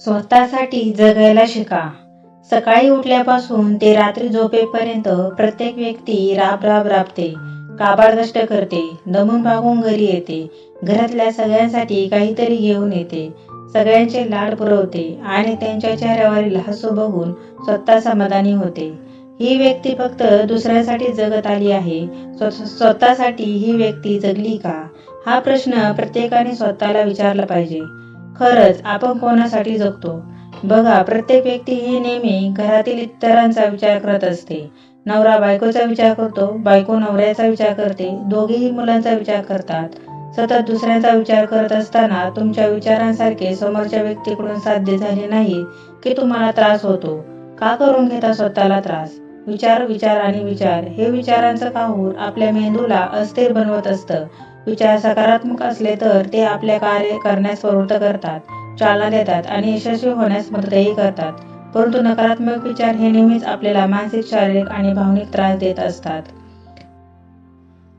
स्वतःसाठी जगायला शिका. सकाळी उठल्यापासून ते रात्री झोपेपर्यंत प्रत्येक व्यक्ती राब राब राबते काबाडदष्ट करते दमून भागून घरी येते घरातल्या सगळ्यांसाठी काहीतरी घेऊन येते सगळ्यांचे लाड पुरवते आणि त्यांच्या चेहऱ्यावरील हसू बघून स्वतः समाधानी होते. ही व्यक्ती फक्त दुसऱ्यासाठी जगत आली आहे. स्वतःसाठी ही व्यक्ती जगली का? हा प्रश्न प्रत्येकाने स्वतःला विचारला पाहिजे. खरंच आपण कोणासाठी जगतो? बघा प्रत्येक व्यक्ती ही नेहमी घरातील इतरांचा विचार करत असते. नवरा बायकोचा विचार करतो बायको नवऱ्याचा विचार करते दोघेही मुलांचा विचार करतात. सतत दुसऱ्यांचा विचार करत असताना तुमच्या विचारांसारखे समोरच्या व्यक्तीकडून साध्य झाले नाही की तुम्हाला त्रास होतो. का करून घेता स्वतःला त्रास? विचार विचार आणि विचार हे विचारांचं काहूर आपल्या मेंदूला अस्थिर बनवत असतं. विचार सकारात्मक असले तर ते आपले कार्य करण्यास प्रवृत्त करतात चालना देतात आणि यशस्वी होण्यास मदतही करतात. परंतु नकारात्मक विचार हे नेहमीच आपल्याला मानसिक शारीरिक आणि भावनिक त्रास देत असतात.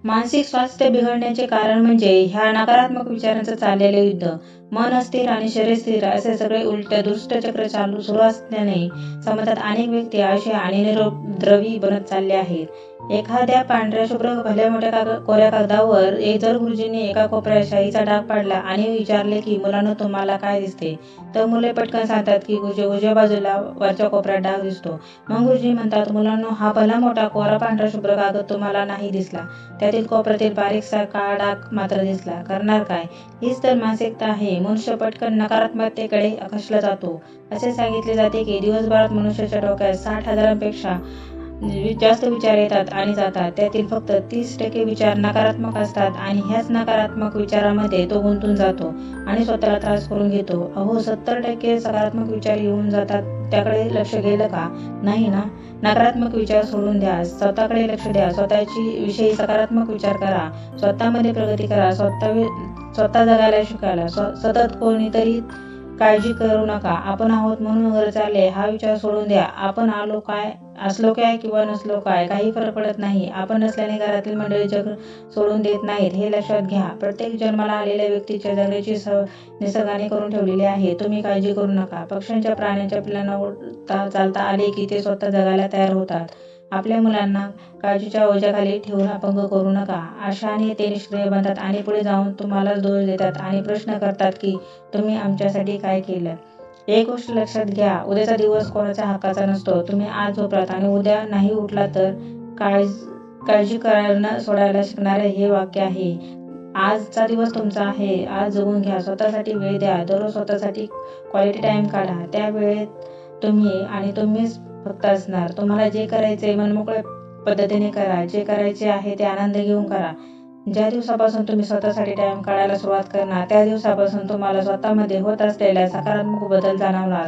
मानसिक स्वास्थ्य बिघडण्याचे कारण म्हणजे ह्या नकारात्मक विचारांचं चाललेले युद्ध. मन अस्थिर आणि शरीर स्थिर असे सगळे उलट दुष्ट चक्र चालू सुरू असल्याने समाजात अनेक व्यक्ती आशय आणि निरोप द्रवी बनत चालले आहेत. एखाद्या पांढऱ्या शुभ्र भल्या मोठ्या काग कोऱ्या कागदावर एक जर गुरुजींनी एका कोपऱ्यात शाईचा डाग पाडला आणि विचारले की मुलांना तुम्हाला काय दिसते? तर मुले पटकन सांगतात की गुरुजी उजव्या बाजूला वरच्या कोपऱ्यात डाग दिसतो. मग गुरुजी म्हणतात मुलांनो हा भला मोठा कोरा पांढरा शुभ्र कागद तुम्हाला नाही दिसला. त्यातील कोपऱ्यातील बारीकसा काळा डाग मात्र दिसला. करणार काय? हीच तर मानसिकता आहे. मनुष्य पटकन नकारात्मकतेकडे आकर्षला जातो. असे सांगितले जाते की दिवसभरात मनुष्याच्या डोक्यात साठ हजारांपेक्षा म्हणजे जास्त विचार येतात आणि जातात त्यातील फक्त तीस टक्के विचार नकारात्मक असतात आणि ह्याच नकारात्मक विचारामध्ये तो गुंतून जातो आणि स्वतःला त्रास करून घेतो. अहो सत्तर टक्के सकारात्मक विचार येऊन जातात त्याकडे लक्ष गेलं का? नाही ना. नकारात्मक विचार सोडून द्या स्वतःकडे लक्ष द्या स्वतःची विषयी सकारात्मक विचार करा स्वतःमध्ये प्रगती करा स्वतः स्वतः जगायला शिकायला सतत कोणीतरी काळजी करू नका. आपण आहोत म्हणून घर चालले. हा विचार सोडून द्या. आपण आलो काय? असलो काय किंवा नसलो काय? काही फरक पडत नाही. आपण नसल्याने घरातील मंडळी जग सोडून देत नाहीत. हे लक्षात घ्या. प्रत्येक जन्माला आलेल्या व्यक्तीच्या जगण्याची सवय निसर्गाने करून ठेवलेली आहे. तुम्ही काळजी करू नका. पक्ष्यांच्या प्राण्यांच्या पिल्लांना उडता चालता आले की ते स्वतः जगायला तयार होतात. आपल्या मुलांना काळजीच्या ओझ्याखाली ठेवून अपंग करू नका. आशाने ते निष्क्रिय बनतात आणि पुढे जाऊन तुम्हालाच दोष देतात आणि प्रश्न करतात की तुम्ही आमच्यासाठी काय केलं? एक गोष्ट लक्षात घ्या उद्याचा दिवस कोणाच्या हक्काचा नसतो. तुम्ही आज झोपलात आणि उद्या नाही उठला तर काळज काळजी करणं सोडायला शिकणारे हे वाक्य आहे. आजचा दिवस तुमचा आहे. आज जगून घ्या. स्वतःसाठी वेळ द्या. दररोज स्वतःसाठी क्वालिटी टाइम काढा. त्या वेळेत तुम्ही आणि तुम्हीच फक्त असणार. तुम्हाला जे करायचे मनमोकळ्या पद्धतीने करा. जे करायचे आहे ते आनंद घेऊन करा. ज्या दिवसापासून तुम्ही स्वतःसाठी टाइम काढायला सुरुवात करणार त्या दिवसापासून तुम्हाला स्वतःमध्ये होत असलेल्या सकारात्मक बदल जाणवणार.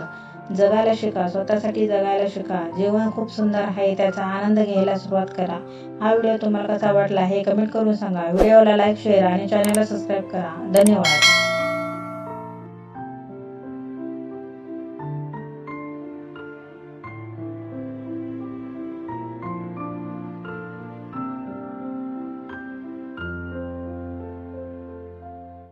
जगायला शिका स्वतःसाठी जगायला शिका. जीवन खूप सुंदर आहे त्याचा आनंद घ्यायला सुरुवात करा. हा व्हिडिओ तुम्हाला कसा वाटला हे कमेंट करून सांगा. व्हिडिओला लाईक शेअर आणि चॅनलला सबस्क्राईब करा. धन्यवाद.